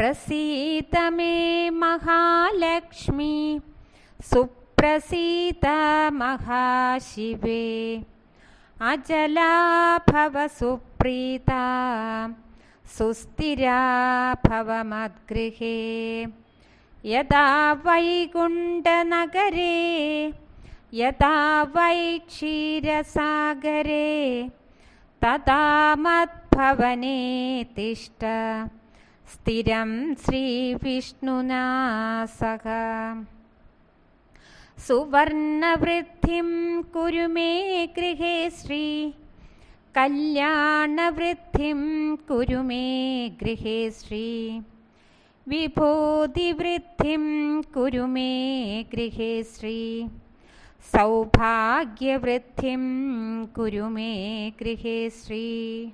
प्रसीत मे महालक्ष्मी सुप्रसीत महाशिवे अजला भव सुप्रीता सुस्थिरा भव मद्गृहे यदा वैकुण्ठनगरे यदा वै क्षीरसागरे तदा मद्भवने तिष्ठ स्थिरं श्रीविष्णुना सह सुवर्णवृद्धिं कुरु मे गृहे श्री। कल्याणवृद्धिं कुरु मे गृहे श्री। विभूतिवृद्धिं कुरु मे गृहे श्री। सौभाग्यवृद्धिं कुरु मे गृहे श्री।